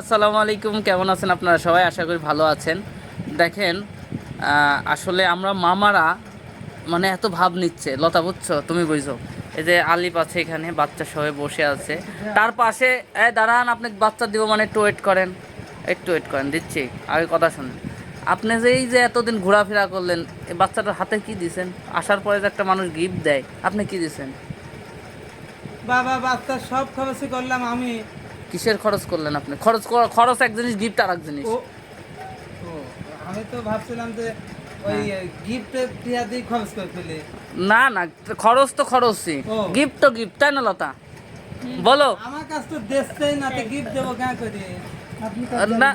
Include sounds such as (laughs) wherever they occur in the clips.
আসসালামু আলাইকুম, কেমন আছেন আপনারা সবাই? আশা করি ভালো আছেন। দেখেন আসলে আমরা মামারা মানে এত ভাব নিচ্ছে। লতা, বুঝছ? তুমি বুঝছ এই যে আলিপ আছে এখানে, বাচ্চা সবাই বসে আছে। তার পাশে এ দাঁড়ান, আপনি বাচ্চা দিব মানে একটু ওয়েট করেন। একটু ওয়েট করেন, দিচ্ছি। আগে কথা শুনেন। আপনি যে এই যে এতদিন ঘোরাফেরা করলেন, এই বাচ্চাটার হাতে কি দিছেন? আসার পরে যে একটা মানুষ গিফট দেয়, আপনি কি দিছেন? বাবা বাচ্চা সব খরচই করলাম আমি। কিসের খরচ করলেন আপনি? খরচ খরচ এক জিনিস গিফট আর এক জিনিস আমি তো ভাবছিলাম যে ওই হ্যাঁ। গিফটে টিয়া দিয়ে খরচ করে ফেলি। না না খরচ তো খরচই। গিফট তো গিফট তাই না লতা? বলো। আমার কাছ তো দেশটাই না তো গিফট দেবো কেন করে? না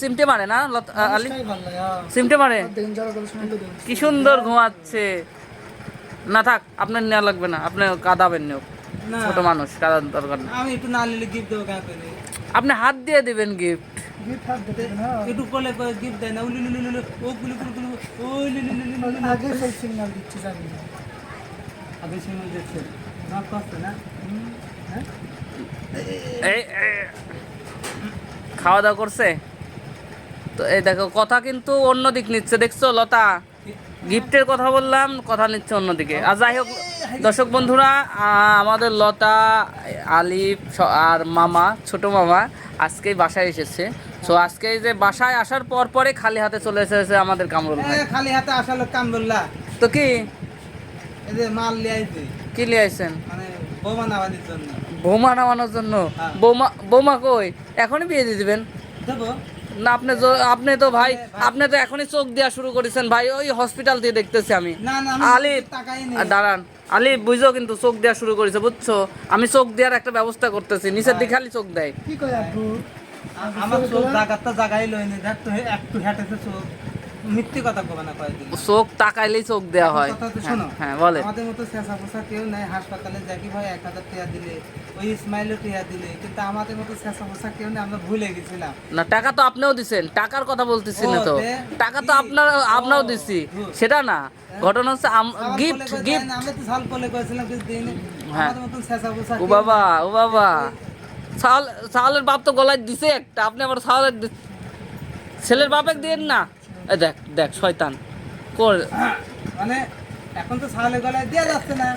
সিমটে মারে না আলি? সিমটে মারে? কি সুন্দর ঘুমাচ্ছে। না থাক আপনার নেওয়া লাগবে না আপনি কাঁদাবেন নিও। না ছোট মানুষ কাদার দরকার না আমি একটু না নিলে গিফট দেবো কেন করে আপনি হাত দিয়ে দিবেন গিফট একটু করলে গিফট দেয় না। উলি লুলি লুলি ও গুলি গুলি গুলি ওই লিলি লিলি লিলি আগে সেই সিগন্যাল দিচ্ছে জানি না। আগে সিগন্যাল দিচ্ছে। না কষ্ট না? হুম, হ্যাঁ। এই এই, খাওয়া দাওয়া করছে? তো এই দেখো কথা কিন্তু অন্য দিক নিচ্ছে দেখছ লতা? গিফটের কথা বললাম কথা নিচ্ছে অন্যদিকে। আর যাই হোক দর্শক বন্ধুরা আমাদের লতা আলিফ আর মামা ছোট মামা আজকেই বাসায় এসেছে। তো আজকে যে বাসায় আসার পর পরে খালি হাতে চলে এসেছে আমাদের কামরুল ভাই। খালি হাতে আসালো কামদুল্লাহ তো কি? এই যে মাল কি আইছেন? মানে বোমা নামানির জন্য। বৌমা নামানোর জন্য? হ্যাঁ। বৌমা বৌমা কই? এখনই বিয়ে দিয়ে দিবেন? দেবো। না আপনি আপনি তো ভাই আপনি তো এখনই চোখ দেওয়া শুরু করেছেন ভাই ওই হসপিটাল দিয়ে দেখতেছি আমি। না না আলিফ টাকাই নেই। আর দাঁড়ান। আলি বুঝো কিন্তু চোখ দেওয়া শুরু করেছে বুঝছ? আমি চোখ দেওয়ার একটা ব্যবস্থা করতেছি নিচের দিকে খালি চোখ দেয়। কি কয় আমার চোখ জায়গাটা জাগাই লইনি দেখ তো একটু হেঁটেছে চোখ। মিথ্যে কথা কবে না কয়েকদিন। চোখ তাকাইলেই চোখ দেওয়া হয়। হ্যাঁ, শোনো হ্যাঁ বলে আমাদের মতো চেঁচা পোষা কেউ নাই হাসপাতালে যাকি ভাই এক হাজার টাকা দিলে ওই ইসমাইলও টাকা দিলে কিন্তু আমাদের মতো চেঁচা পোষা কেউ নেই আমরা ভুলে গেছিলাম। না টাকা তো আপনিও দিছেন টাকার কথা বলতেছি না তো। টাকা তো? আপনার আপনাও ও, দিছি সেটা না। ঘটনা হচ্ছে গিফট গিফট আমরা তো সাল বলে করেছিলাম কিছু দিইনি হ্যাঁ। আমাদের মতো চেঁচা পোষা ও বাবা ও বাবা। সাল সালের বাপ তো গলায় দিছে একটা আপনি আবার সালের ছেলের বাপে দিন না। দেখ দেখ শয়তান। কর। মানে এখন তো সালে গলায় দেওয়া যাচ্ছে না।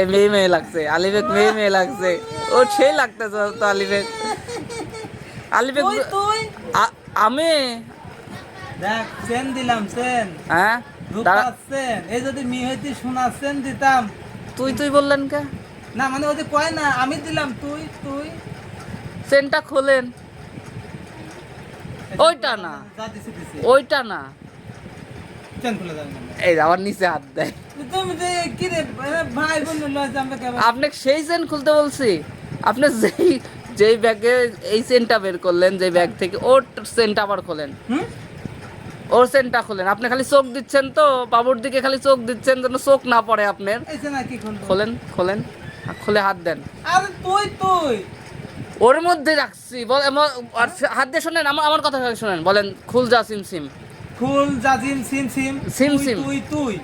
এ মেয়ে মেয়ে লাগছে আলিবেক মেয়ে মেয়ে লাগছে। ও সেই লাগতেছে তো আলিবেক আলিবেক তুই তুই। আমি? দেখ চেন দিলাম চেন। হ্যাঁ? চেন। এই যদি মেয়ে হইতে চেন দিতাম। তুই তুই বললেন কে? না মানে ওদের কয় না আমি দিলাম তুই তুই। চেনটা খোলেন। ওইটা না। ওইটা না। এই আবার নিচে হাত দেয়। আমরা আপনাকে সেই চেন খুলতে বলছি। আপনি যেই যেই ব্যাগে এই চেনটা বের করলেন যে ব্যাগ থেকে ওর চেনটা আবার খোলেন। হুম? ওর চেনটা খোলেন। আপনি খালি চোখ দিচ্ছেন তো বাবুর দিকে খালি চোখ দিচ্ছেন যেন চোখ না পড়ে আপনার। খোলেন খোলেন খুলে হাত দেন। আরে তুই তুই। ওর মধ্যে রাখছি। বল আর হাত দিয়ে শোনেন আমার আমার কথা শোনেন। বলেন খুল যা সিম সিম। ফুল জাজিম সিম সিম। সিম তুই, সিম। তুই তুই।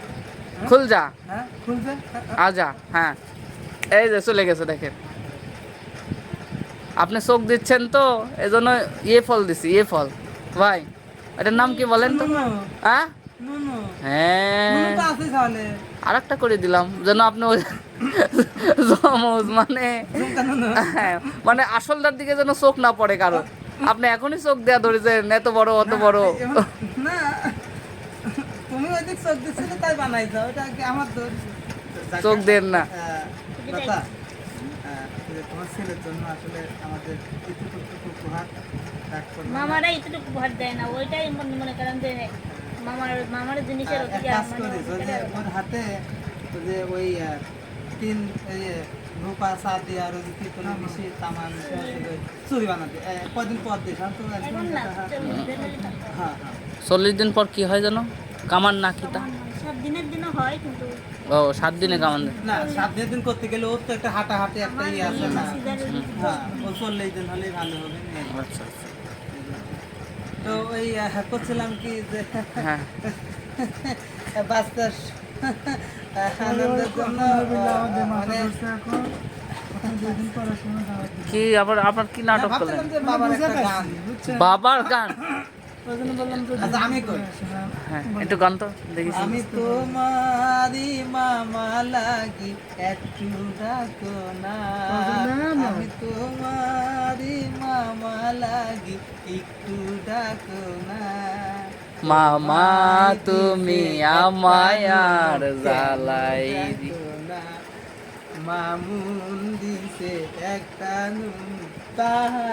খুল যা হ্যাঁ খুল যা আজা হ্যাঁ। এই যে চলে গেছে দেখেন। আপনি চোখ দিচ্ছেন তো এই জন্য ইয়ে ফল দিছি ইয়ে ফল। ভাই এটার নাম কি বলেন তো? হ্যাঁ? হ্যাঁ। আর একটা করে দিলাম যেন আপনি জমজ মানে হ্যাঁ, মানে আসলটার দিকে যেন চোখ না পড়ে কারও আপনি এখনই চোখ দেয়া ধরেছেন এত বড় অত বড়। না তুমি ওইদিক চোখ দিচ্ছিলে তাই বানাইছো ওটা আমার চোখ দেন না। তোমার ছেলের জন্য আসলে আমাদের এটুকু টুকু উপহার রাগ করবে না। মামারা এতটুকু ভর দেয় না ওইটাই মনে মনে করেন যে মামার মামার জিনিসের মানে হাতে ওই যে ওই তিন রূপা সাদি আর ওই যে কি কোনো মিশিয়ে তামান চুরি বানাতে। কদিন পর হ্যাঁ না হ্যাঁ। চল্লিশ দিনের হয়। হ্যাঁ। চল্লিশ দিন পর কি হয় যেন কামান না কিতা? সব দিনের দিনও হয় কিন্তু ও সাত দিনে কামান দেয়। না সাত দিন দিন করতে গেলে ওর তো একটা হাঁটাহাঁটি একটা ইয়ে আছে না। হ্যাঁ ও চল্লিশ দিন হলেই ভালো হবে। আচ্ছা আচ্ছা। তো ওই আহ, করছিলাম কি যে হ্যাঁ। বাচ্চার মানে। কি আবার আপনার কি নাটক করলেন? বাবার গান আচ্ছা, আমি কই। পড়াশোনা হ্যাঁ একটু গান তো দেখি আমি তোমারই মামা লাগি একটু ডাকো না। আমি তোমারই মামা লাগি একটু ডাকো না। মামা তুমি আমায় আর জ্বালাই। মামুন দিছে একটা নুন তাহা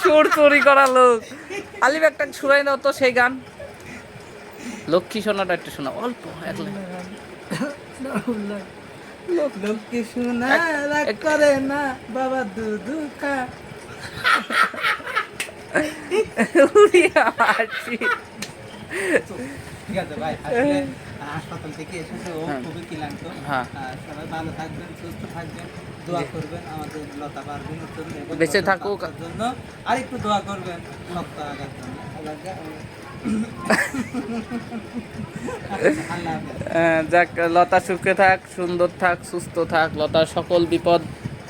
সুর চুরি করা লোক আলিম একটা শুনাই দাও তো সেই গান লক্ষ্মী সোনাটা একটু শোনা অল্প। লোককে শোনা করে না বাবা দুধু খা উড়ি হাসি। ঠিক আছে ভাই আসলে হাসপাতাল থেকে এসেছে ও হ্যাঁ। খুবই ক্লান্ত হ্যাঁ। সবাই ভালো থাকবেন সুস্থ থাকবেন দোয়া করবেন আমাদের লতা পারভিনের জন্য বেঁচে থাকুক। জন্য আর একটু দোয়া করবেন (laughs) জন্য যাক লতা সুখে থাক সুন্দর থাক সুস্থ থাক লতার সকল বিপদ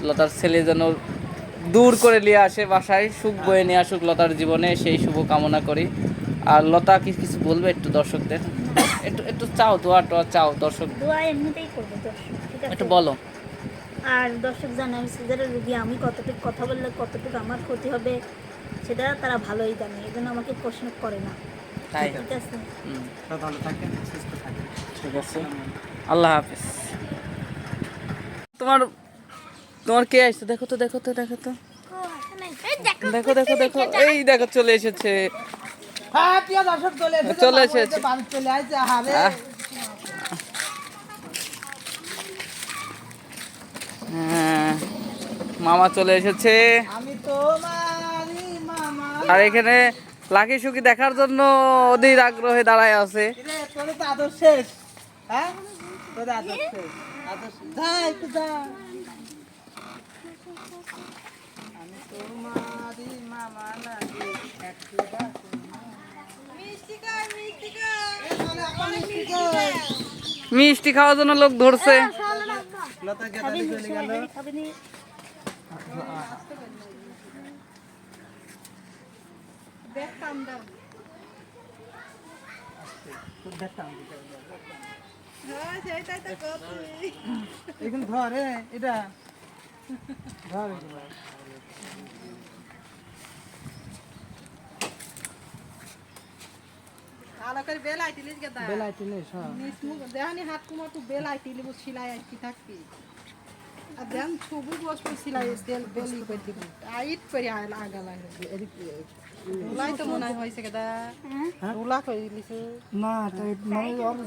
লতার ছেলে যেন দূর করে নিয়ে আসে বাসায় সুখ বয়ে নিয়ে আসুক লতার জীবনে সেই শুভ কামনা করি। আর লতা কি কিছু বলবে একটু দর্শকদের? একটু একটু চাও দোয়া টোয়া চাও দর্শক। দোয়া এমনিতেই করব দর্শক ঠিক আছে? একটু বলো। আর দর্শক জানে আমি সিজারের রুগী আমি কতটুকু কথা বললে কতটুকু আমার ক্ষতি হবে সেটা তারা ভালোই জানে এই জন্য আমাকে প্রশ্ন করে না। তাই? ঠিক আছে? ভালো থাকেন সুস্থ থাকেন। ঠিক আছে। আল্লাহ হাফিজ। তোমার তোমার কে আসছে দেখো তো দেখো তো দেখো তো। দেখো দেখো দেখো। এই দেখো চলে এসেছে। হ্যাঁ চলে এসেছে। হ্যাঁ, মামা চলে এসেছে। আর এখানে লাকি সুখী দেখার জন্য অধীর আগ্রহে দাঁড়ায় আছে। হ্যাঁ তোর আদর শেষ আদর শেষ। যা একটু যা আমি তোমারই মামা লাগে মিষ্টি খাওয়ার জন্য লোক ধরছে। এখন ধরে এটা। ধর এগুলো। বেল আইটিলিস গেদা বেলাইটি নিস, হ্যাঁ। নিস মুখ দেহানি হাত কুমার তু বেল আইটিলি বস সিলাই আইটি থাকবি। আর দেন ছবু বস পর সিলাই তেল বেলি করে দিবি। আইট করে আইল আগালা উলাই তো মনে হয় হয়েছে গেদা উলা করে না তাই মানে যত